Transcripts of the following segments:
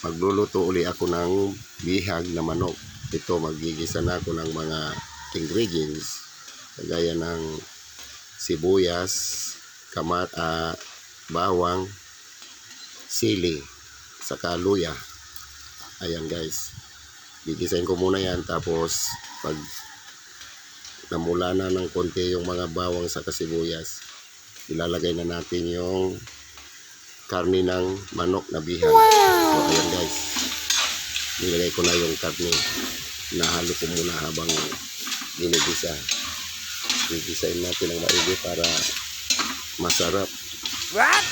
magluluto uli ako ng bihag na manok. Ito, magigisa na ako ng mga ingredients. Kagaya ng sibuyas, kamat, ah, bawang, sili, saka luya. Ayan guys. Gigisahin ko muna yan tapos pag namula na ng konti yung mga bawang sa kasibuyas, ilalagay na natin yung karni ng manok na bihag. So, ayan. Nilagay ko na yung karni. Nahalo ko muna habang ginigisa. Gigisahin natin ng maigi para masarap. What?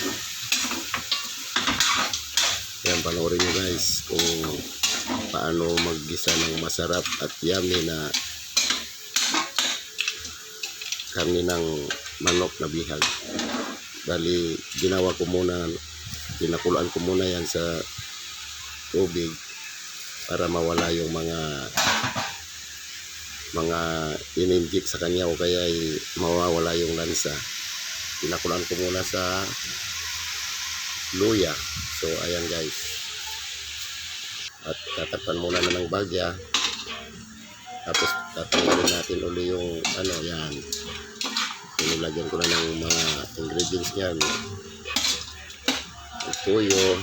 Yan, panoorin nyo guys kung paano maggisa ng masarap at yummy na karni ng manok na bihag. Bali, ginawa ko muna, pinakulaan ko muna yan sa tubig para mawala yung mga mga ininjik sa kanya o kaya ay mawawala yung lansa. Pinakulaan ko muna sa luya. So, ayan guys. At tatakpan muna na ng bagya. Tapos tatanggalin natin uli yung ano, yan. Nilagyan ko na ng mga ingredients niyan. Tuyo,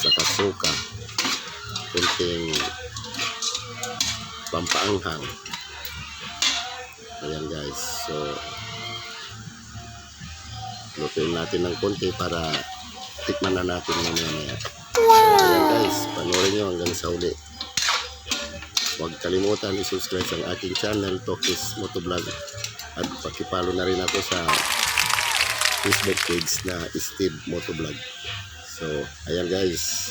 saka suka. Kunting pampaanghang. Ayan guys. So, lutuin natin ng konti para tikman na natin mamaya. So, ayan guys, panoorin nyo hanggang sa uli. Huwag kalimutan i-subscribe sa aking channel, Tokis Motovlog. At pakipalo na rin ako sa Facebook page na Steve Motovlog. So, ayan guys.